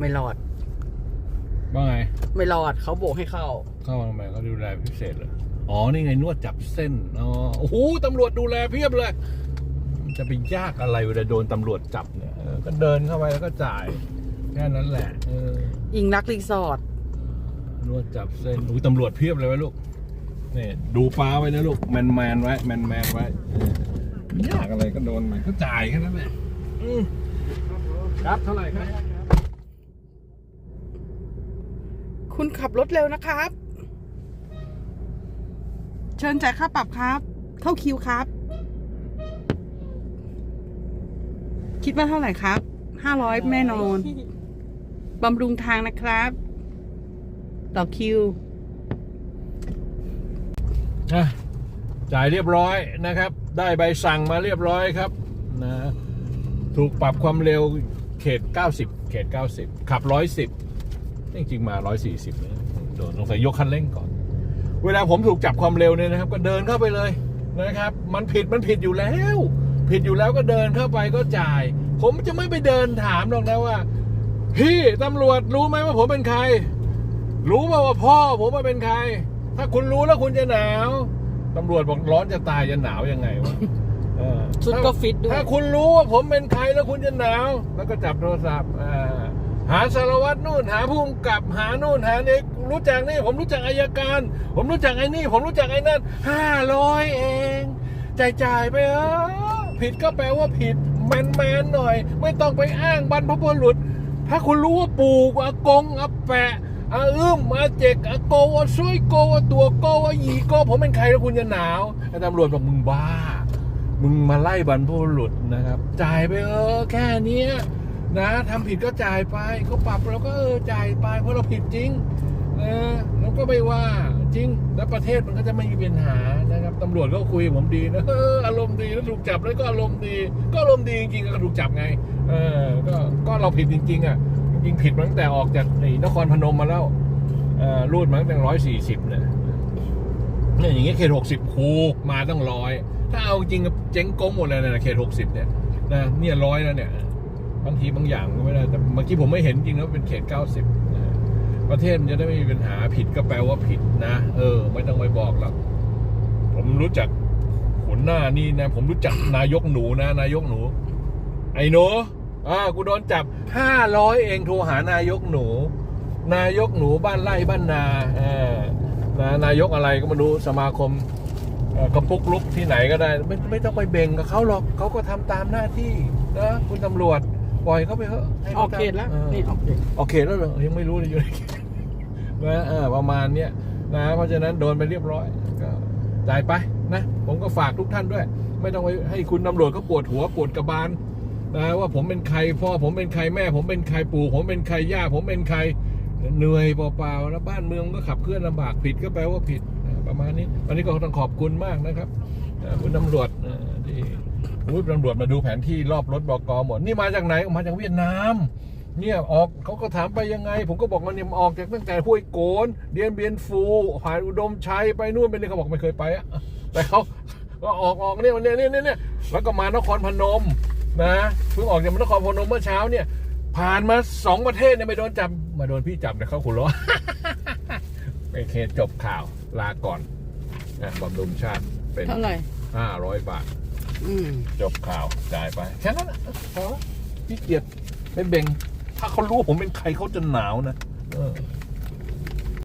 ไม่รอด ว่าไง ไม่รอดเขาโบกให้เข้า เข้ามาทำไมเขาดูแลพิเศษเหรออ๋อ นี่ไงนวดจับเส้น อ๋อ โอ้โหตำรวจดูแลเพียบเลย จะไปยากอะไรเวลาโดนตำรวจจับเนี่ยเออก็เดินเข้าไปแล้วก็จ่าย แค่นั้นแหละเอออิงรักรีสอร์ทนวดจับเส้นอุ้ยตำรวจเพียบเลยไว้ลูกนี่ดูฟ้าไว้นะลูกแมนแมนๆไว้แมนแมนๆไว้เออยากอะไรก็โดนมันก็จ่ายแค่นั้นแหละอืมครับเท่าไหร่ครับ คุณขับรถเร็วนะครับ เชิญจ่ายค่าปรับครับ เข้าคิวครับ คิดว่าเท่าไหร่ครับ ห้าร้อยแน่นอน บำรุงทางนะครับ ต่อคิว อะจ่ายเรียบร้อยนะครับ ได้ใบสั่งมาเรียบร้อยครับนะถูกปรับความเร็วเขต 90 เขต 90 ขับ 110 จริงๆมา 140นะโดนสงสัยยกคันเร่งก่อน เวลาผมถูกจับความเร็วเนี่ยนะครับ ก็เดินเข้าไปเลยนะครับ มันผิดมันผิดอยู่แล้ว ผิดอยู่แล้วก็เดินเข้าไปก็จ่าย ผมจะไม่ไปเดินถามหรอกนะว่า พี่ตำรวจรู้ไหมว่าผมเป็นใคร รู้ป่าว่าพ่อผมมาเป็นใคร ถ้าคุณรู้แล้วคุณจะหนาวตำรวจบอกร้อนจะตายจะหนาวยังไงวะเออชุดก็ฟิตด้วย ถ้าคุณรู้ว่าผมเป็นใครแล้วคุณจะหนาว แล้วก็จับโทรศัพท์อ่า หาสารวัตรนู่นหาผู้กำกับหานู่นหานี่รู้จักนี่ผมรู้จักอายการ ผมรู้จักไอ้นี่ ผมรู้จักไอ้นั่นห้าร้อยเองจ่ายจ่ายไปเออผิดก็แปลว่าผิดแมนแมนหน่อย ไม่ต้องไปอ้างบรรพบุรุษ ถ้าคุณรู้ว่าปู่อากงอาแปะอาอึ้มอาเจกอาโกอาซุยโกอาตัวโกอาหยีโกผมเป็นใครแล้วคุณจะหนาวไอ้ตำรวจบอกมึงบ้า มึงมาไล่บรรพบุรุษนะครับ จ่ายไปเออแค่นี้ นะทำผิดก็จ่ายไปเขาปรับเราก็เออจ่ายไป เพราะเราผิดจริงนะเราก็ไม่ว่าจริง แล้วประเทศมันก็จะไม่มีปัญหานะครับตำรวจก็คุยผมดีนะเอออารมณ์ดีแล้วถูกจับแล้วก็อารมณ์ดี ก็อารมณ์ดีจริงๆก็ถูกจับไง เออก็ก็เราผิดจริง ๆ อะจริงผิดมาตั้งแต่ออกจากไอ้นครพนมมาแล้วเอ่อรูดมาตั้งแต่ร้อยสี่สิบเนี่ยเนี่ยอย่างเงี้ยเขตหกสิบคูมาตั้งร้อยถ้าเอาจริงเจ๊งโก้หมดเลยนะเขตหกสิบเนี่ยนะเนี่ยร้อยแล้วเนี่ย บางทีบางอย่างก็ไม่ได้ แต่เมื่อกี้ผมไม่เห็นจริงแล้วเป็นเขตเก้าสิบนะประเทศมันจะได้ไม่มีปัญหาผิดก็แปลว่าผิดนะ เออ ไม่ต้องไปบอกหรอกผมรู้จักหัวหน้านี่นะ ผมรู้จักนายกหนูนะ นายกหนู ไอ้หนูอ่ากูโดนจับห้าร้อยเองโทรหานายกหนู นายกหนูบ้านไร่บ้านนาเออนะนายกอะไรก็มาดูสมาคมกระปุกลุกที่ไหนก็ได้ ไม่ไม่ต้องไปเบ่งกับเขาหรอกเขาก็ทำตามหน้าที่นะคุณตำรวจ ปล่อยเขาไปเถอะให้อขาอกเขตแล้วออ นี่ออกเขตออกเขตแล้วเหรอยังไม่รู้เลยอยู่ในเขตนะเออประมาณเนี้ยนะเพราะฉะนั้นโดนไปเรียบร้อยก็จ่ายไปนะ ผมก็ฝากทุกท่านด้วย ไม่ต้องไปให้คุณตำรวจเขาปวดหัวปวดกระบาลนะว่าผมเป็นใครพ่อผมเป็นใครแม่ ผมเป็นใครปู่ ผมเป็นใครย่า ผมเป็นใครเหนื่อยเปล่าๆแล้วบ้านเมืองก็ขับเคลื่อนลำบากผิดก็แปลว่าผิดนะประมาณนี้วันนี้ก็ต้องขอบคุณมากนะครับเอ่อคุณตำรวจเอ่อที่ อุ้ยตำรวจมาดูแผนที่รอบรถบกหมด นี่มาจากไหนมาจากเวียดนาม เนี่ยออกเขาก็ถามไปยังไง ผมก็บอกว่าเนี่ยออกจากตั้งแต่ห้วยโกน เดียนเบียนฟูผ่านอุดมชัยไปนู่นไปนี่เขาบอกไม่เคยไปอะแต่เขาก็ออกออกเนี่ยวันเนี้ยเนี่ยเนี่ยเนี่ยแล้วก็มานครพนมนะเพิ่งออกจากนครพนมเมื่อเช้าเนี่ย ผ่านมาสองประเทศเนี่ยไม่โดนจับมาโดนพี่จับเนี่ยเขาขุนล้อโอเคจบข่าวลาก่อนนะบำรุงชาติเป็นเท่าไหร่ห้าร้อยบาทอืม จบข่าวจ่ายไปแค่นั้นนะพอพี่เกียรติไม่เบ่ง ถ้าเขารู้ว่าผมเป็นใครเขาจะหนาวนะเออ